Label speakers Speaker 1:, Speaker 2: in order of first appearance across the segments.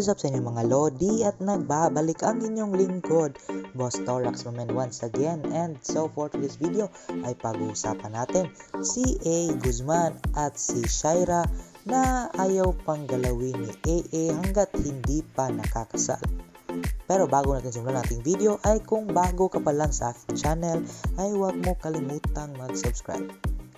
Speaker 1: What is up sa inyo mga Lodi at nagbabalik ang inyong lingkod, Boss Torax Moment once again and so for this video ay pag-uusapan natin si A. Guzman at si Shaira na ayaw pang galawin ni AA hanggat hindi pa nakakasal. Pero bago natin simulan nating video ay kung bago ka pa lang sa aking channel ay huwag mo kalimutang mag-subscribe.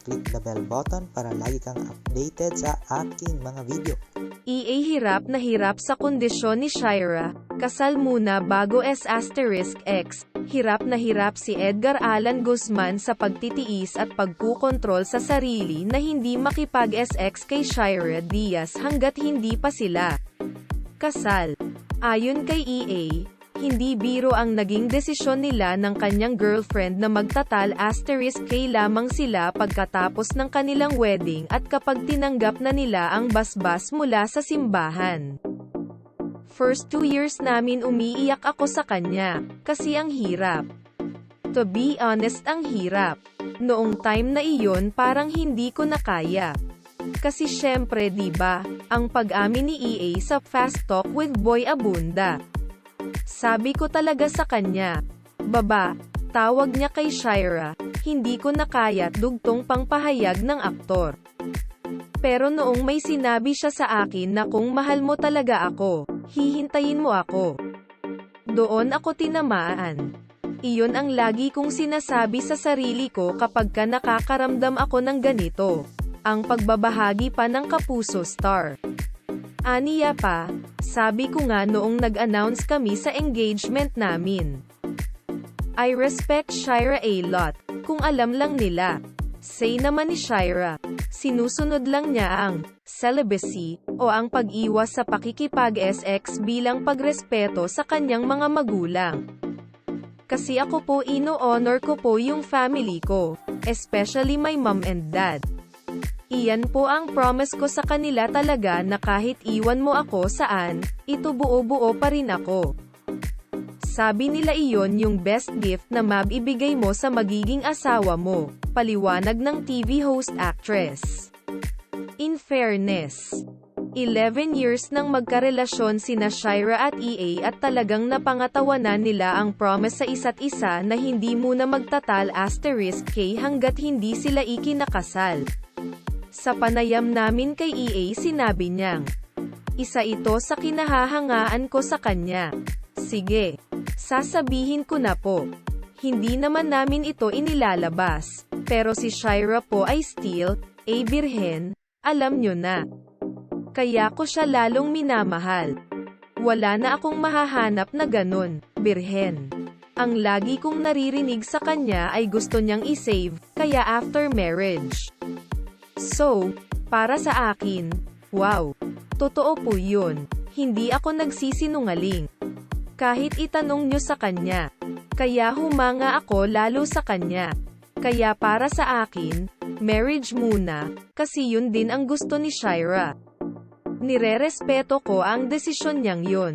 Speaker 1: Click the bell button para lagi kang updated sa aking mga video.
Speaker 2: EA hirap na hirap sa kondisyon ni Shira, kasal muna bago S asterisk X, hirap na hirap si Edgar Allan Guzman sa pagtitiis at pagkukontrol sa sarili na hindi makipag-SX kay Shira Diaz hanggat hindi pa sila kasal. Ayon kay EA, hindi biro ang naging desisyon nila ng kanyang girlfriend na magtatal asterisk K lamang sila pagkatapos ng kanilang wedding at kapag tinanggap na nila ang basbas mula sa simbahan. First two years namin umiiyak ako sa kanya, kasi ang hirap. To be honest ang hirap. Noong time na iyon parang hindi ko na kaya. Kasi syempre 'di ba, ang pag-amin ni EA sa Fast Talk with Boy Abunda. Sabi ko talaga sa kanya, Baba, tawag niya kay Shira, hindi ko na kaya dugtong pangpahayag ng aktor. Pero noong may sinabi siya sa akin na kung mahal mo talaga ako, hihintayin mo ako. Doon ako tinamaan. Iyon ang lagi kong sinasabi sa sarili ko kapag ka nakakaramdam ako ng ganito. Ang pagbabahagi pa ng kapuso star. Aniya pa, sabi ko nga noong nag-announce kami sa engagement namin. I respect Shira a lot, kung alam lang nila. Say naman ni Shira, sinusunod lang niya ang celibacy o ang pag-iwas sa pakikipag-SX bilang pagrespeto sa kanyang mga magulang. Kasi ako po ino-honor ko po yung family ko, especially my mom and dad. Iyan po ang promise ko sa kanila talaga na kahit iwan mo ako saan, ito buo-buo pa rin ako. Sabi nila iyon yung best gift na mabibigay mo sa magiging asawa mo, paliwanag ng TV host actress. In fairness, 11 years nang magkarelasyon sina Shira at EA at talagang napangatawanan nila ang promise sa isa't isa na hindi muna magtatal asterisk K hanggat hindi sila ikinakasal. Sa panayam namin kay EA sinabi niyang, isa ito sa kinahahangaan ko sa kanya. Sige, sasabihin ko na po. Hindi naman namin ito inilalabas, pero si Shira po ay still, a birhen, alam nyo na. Kaya ko siya lalong minamahal. Wala na akong mahahanap na ganun, birhen. Ang lagi kong naririnig sa kanya ay gusto niyang isave, kaya after marriage. So, para sa akin, wow, totoo po yun. Hindi ako nagsisinungaling. Kahit itanong nyo sa kanya. Kaya humanga ako lalo sa kanya. Kaya para sa akin, marriage muna, kasi yun din ang gusto ni Shira. Nirerespeto ko ang desisyon niyang yun.